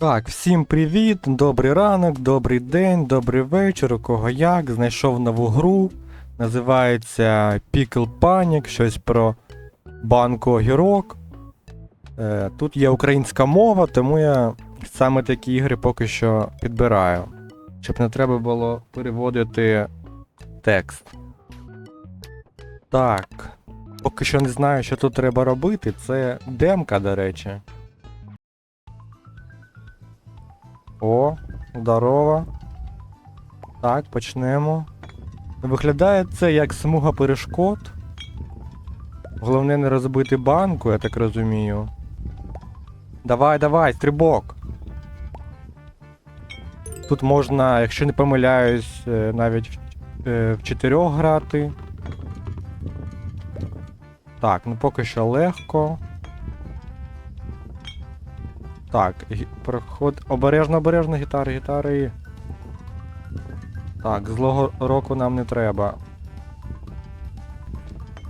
Так, всім привіт, добрий ранок, добрий день, добрий вечір, у кого як. Знайшов нову гру. Називається Pickle Panic, щось про банку огірок. Е, тут є українська мова, тому я саме такі ігри поки що підбираю. Щоб не треба було переводити текст. Так. Поки що не знаю, що тут треба робити. Це демка, до речі. О, здорово. Так, почнемо. Виглядає це як смуга перешкод. Головне не розбити банку, я так розумію. Давай, давай, стрибок. Тут можна, якщо не помиляюсь, е, навіть е, в чотирьох грати. Так, ну поки що легко. Так, проход. Обережно, обережно, гітари, гітари. Так, злого року нам не треба.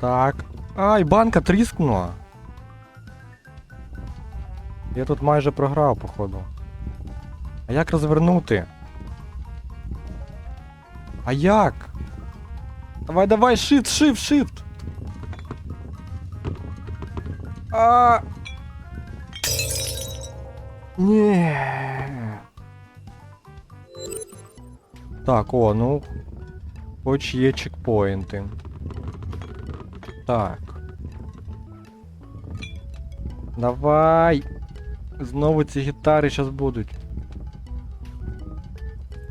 Так. Ай, банка тріскнула. Я тут майже програв, походу. А як розвернути? А як? Давай, давай, shift, shift, shift. А. Ні. Так, о, ну. Хоч є чекпоінти. Так. Давай. Знову ці гітари зараз будуть.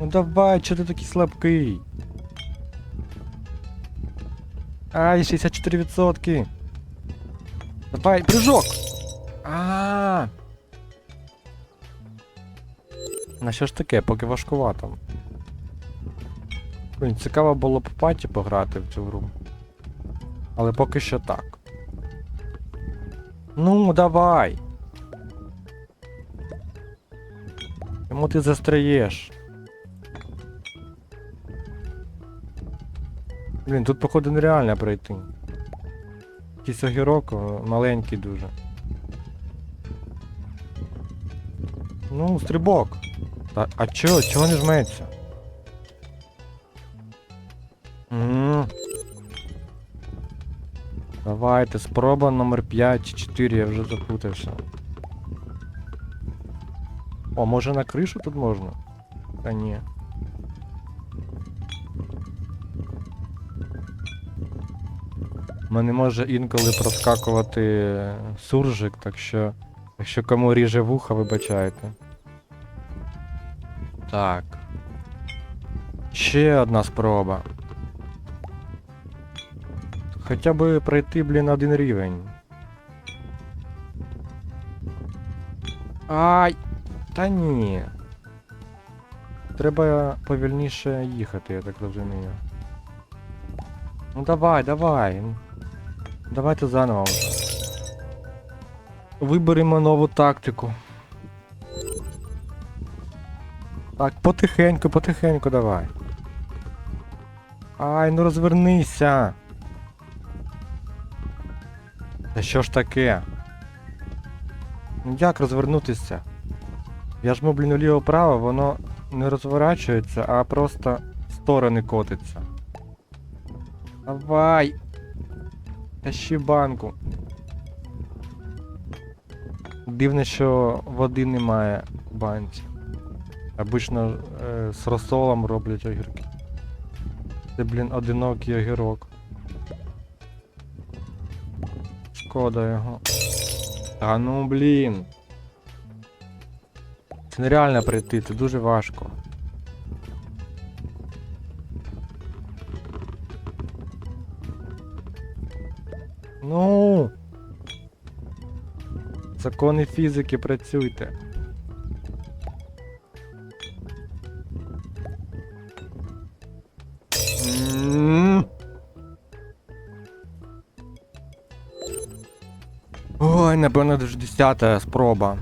Ну давай, чого ти такий слабкий? Ай, 64%. Давай, прыжок! А. На що ж таке, поки важкувато. Блін, цікаво було б паті пограти в цю гру. Але поки що так. Ну, давай. Чому ти застряєш? Блін, тут походу нереально пройти. Якийсь огірок маленький дуже. Ну, стрибок. Та, а чого? Чого не жметься? М. Давайте, спроба номер 5 чи 4, я вже запутався. О, може на кришу тут можна? Та ні. Мене може інколи проскакувати суржик, так що. Якщо кому ріже вуха, вибачайте. Так. Ще одна спроба. Хоча би пройти, блін, один рівень. Ай! Та ні. Треба повільніше їхати, я так розумію. Ну давай, давай. Давайте заново. Виберемо нову тактику. Так, потихеньку, потихеньку давай. Ай, ну розвернися. Та що ж таке? Ну як розвернутися? Я жму, блін, вліво-право, воно не розворачується, а просто в сторони котиться. Давай! Тащи банку. Дивно, що води немає в банці. Обично е, з розсолом роблять огірки. Це, блін, одинокий огірок. Шкода його. Та ну блін. Це нереально пройти, це дуже важко. Ну. Закони фізики працюйте. Ой, напевно, вже десята спроба.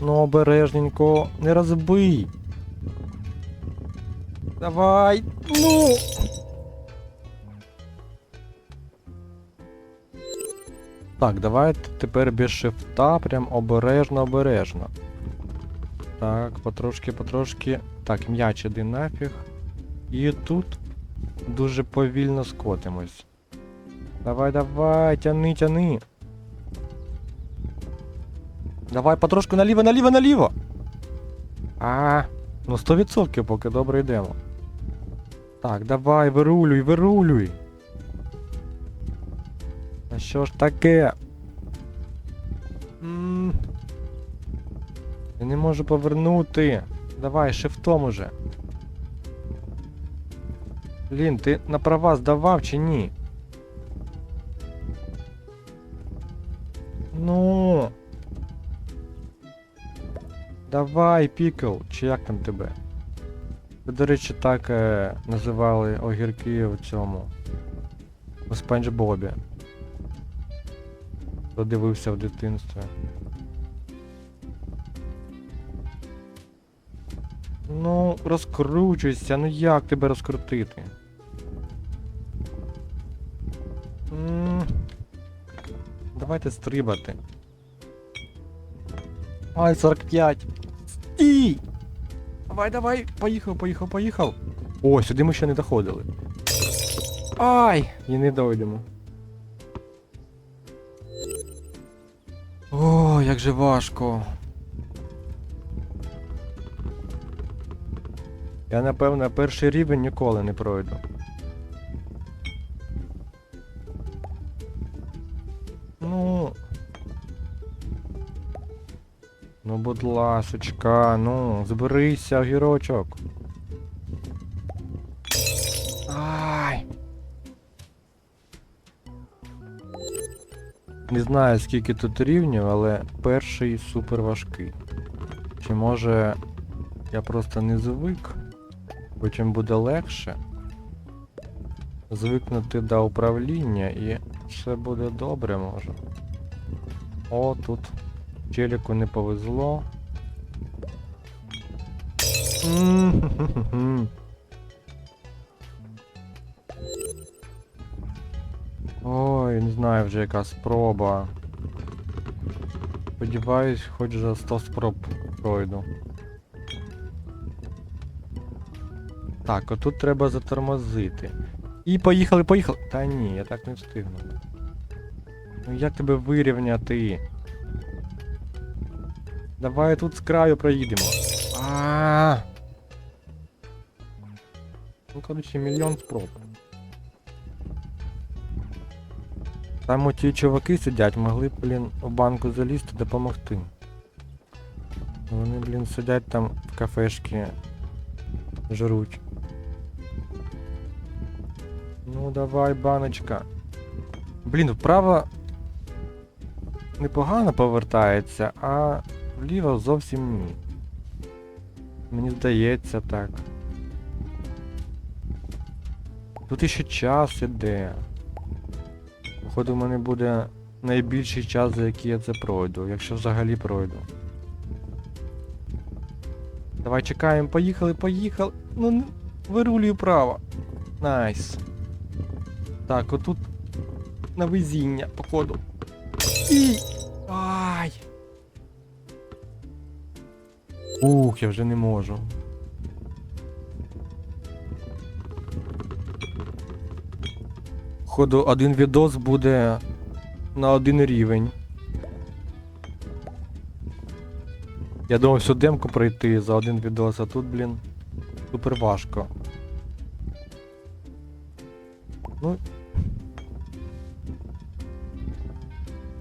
Ну, обережненько, не розбий. Давай, ну. Так, давайте тепер без шифта, прям обережно, обережно. Так, потрошки, потрошки. Так, м'яч іди нафіг. І тут дуже повільно скотимось. Давай, давай, тяни, тяни. Давай потрошку наліво, наліво, наліво. А, ну 100% поки добре йдемо. Так, давай, вирулюй, вирулюй. А що ж таке? Я не можу повернути. Давай, шифтом уже. Блін, ти на права здавав чи ні? Ну. Давай, пікл, чи як там тебе? Ви, до речі, так е, називали огірки у цьому. У Спанч Бобі. Хто дивився в дитинстві. Ну, розкручуйся, ну як тебе розкрутити? Давайте стрибати. Ай, 45. Стій! Давай, давай, поїхав, поїхав, поїхав. О, сюди ми ще не доходили. Ай! І не дойдемо. О, як же важко. Я напевно перший рівень ніколи не пройду. Будь ласочка, ну, зберися, огірочок. Ай. Не знаю скільки тут рівнів, але перший супер важкий. Чи може я просто не звик, потім буде легше звикнути до управління і все буде добре може. О, тут челіку не повезло. Ой, не знаю вже яка спроба. Сподіваюсь, хоч за 100 спроб пройду. Так, отут треба затормозити. І поїхали, поїхали. Та ні, я так не встигну. Ну як тебе вирівняти? Давай тут з краю проїдемо. А. Ну, коротше, мільйон спроб. Там оті чуваки сидять, могли б, блін, у банку залізти допомогти. Вони, блін, сидять там в кафешці, жруть. Ну давай, баночка. Блін, вправо непогано повертається, а вліво зовсім ні. Мені здається так. Тут іще час іде. Походу, в мене буде найбільший час, за який я це пройду, якщо взагалі пройду. Давай чекаємо, поїхали, поїхали. Ну, вирулюю право. Найс. Так, отут на везіння, походу. І... Ай! Ух, я вже не можу. Походу, один відос буде на один рівень. Я думав всю демку пройти за один відос, а тут, блін, супер важко. Ну.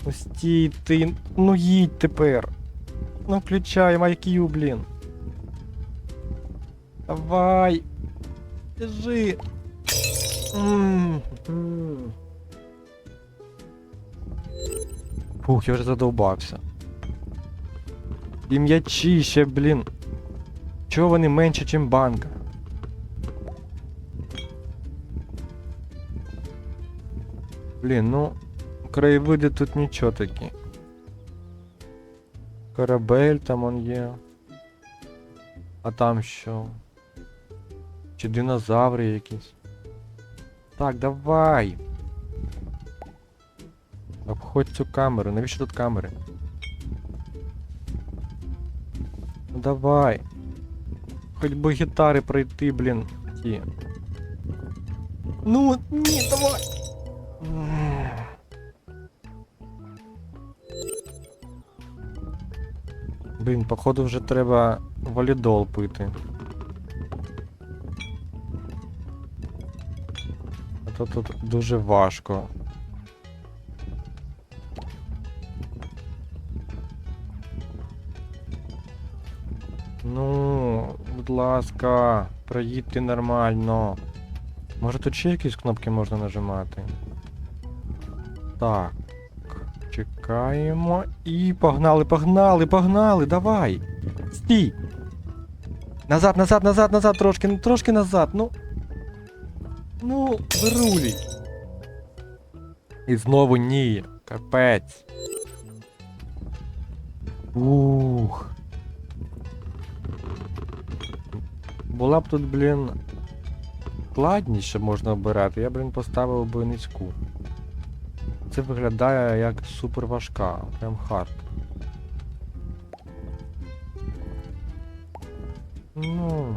Ну стій ти, ну їдь тепер. Ну включай майкю, блін. Давай. Біжи. М, м. Фух, я вже задовбався. І м'ячі ще, блін. Чого вони менше, ніж банка? Блін, ну, краєвиди тут нічого такі. Корабель там он є. А там що? Чи динозаври якісь? Так, давай. Обходь цю камеру, навіщо тут камери? Ну давай. Хоч би гітари пройти, блін. Ті. Ну, ні, давай. Блін, походу вже треба валідол пити. А то тут дуже важко. Ну, будь ласка, проїдьте нормально. Може тут ще якісь кнопки можна нажимати? Так. Чекаємо. І погнали, погнали, погнали, давай. Стій. Назад, назад, назад, назад, трошки, ну трошки назад, ну. Ну, вирулій. І знову ні. Капець. Ух. Була б тут, блін, складніше можна обирати, я, блін, поставив би низьку. Це виглядає як супер важка, прям хард. Ну.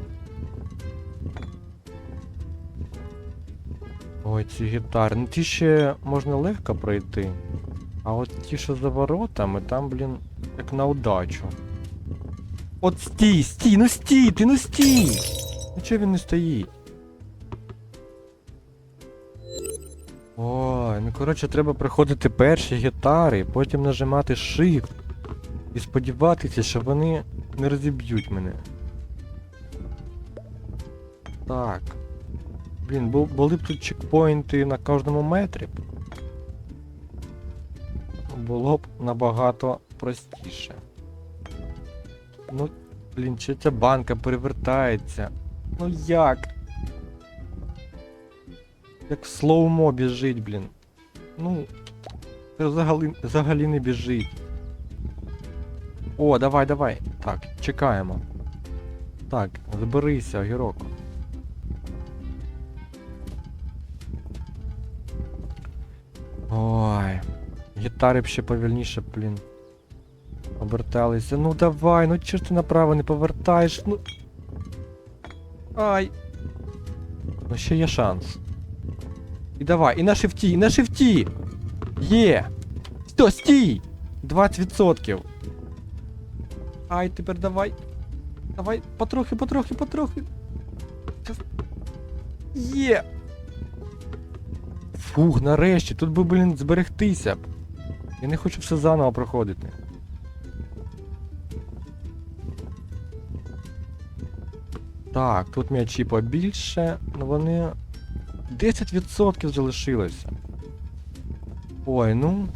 Ой, ці гітари. Ну ті ще можна легко пройти. А от ті, що за воротами, там, блін, як на удачу. От стій, стій, ну стій, ти ну стій! Ну чого він не стоїть? Ой, ну коротше, треба приходити перші гітари, потім нажимати Shift і сподіватися, що вони не розіб'ють мене. Так. Блін, бу- були б тут чекпоінти на кожному метрі. Було б набагато простіше. Ну, блін, чи ця банка перевертається? Ну як? Як в слоумо біжить, блін. Ну. Це взагалі, взагалі не біжить. О, давай, давай. Так, чекаємо. Так, зберися, огірок. Ой. Гітари б ще повільніше, блін. Оберталися. Ну давай, ну чого ж ти направо не повертаєш? Ну. Ай. Ну ще є шанс. І давай, і на шифті, і на шифті! Є! Що, стій! 20%. Ай, тепер давай. Давай, потрохи, потрохи, потрохи. Є! Фух, нарешті, тут би, блін, зберегтися б. Я не хочу все заново проходити. Так, тут м'ячі побільше, але вони 10% залишилося. Ой, ну.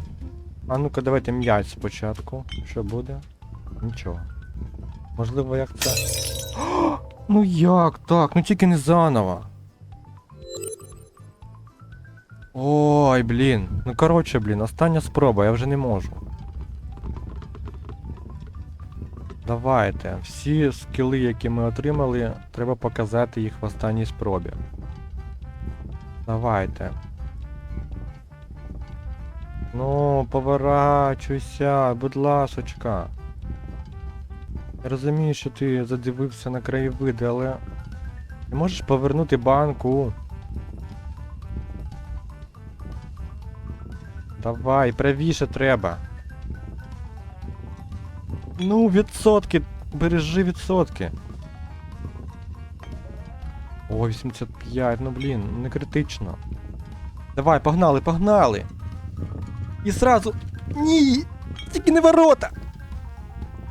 А ну-ка, давайте м'яч спочатку. Що буде? Нічого. Можливо, як це. О, ну як так? Ну тільки не заново. Ой, блін. Ну коротше, блін, остання спроба, я вже не можу. Давайте. Всі скіли, які ми отримали, треба показати їх в останній спробі. Давайте. Ну, поворачуйся, будь ласочка. Я розумію, що ти задивився на краєвиди, але. Ти можеш повернути банку. Давай, правіше треба. Ну, відсотки. Бережи відсотки. О, 85, ну блін, не критично. Давай, погнали, погнали. І сразу. Ні! Тільки не ворота!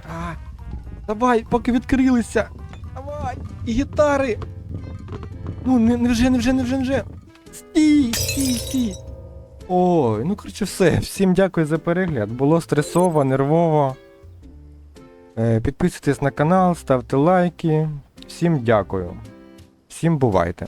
А, давай, поки відкрилися. Давай! І гітари! Ну, не, вже, не вже, не вже, не вже. Стій, стій, стій. Ой, ну коротше все. Всім дякую за перегляд. Було стресово, нервово. Е, Підписуйтесь на канал, ставте лайки. Всім дякую. Всім бувайте.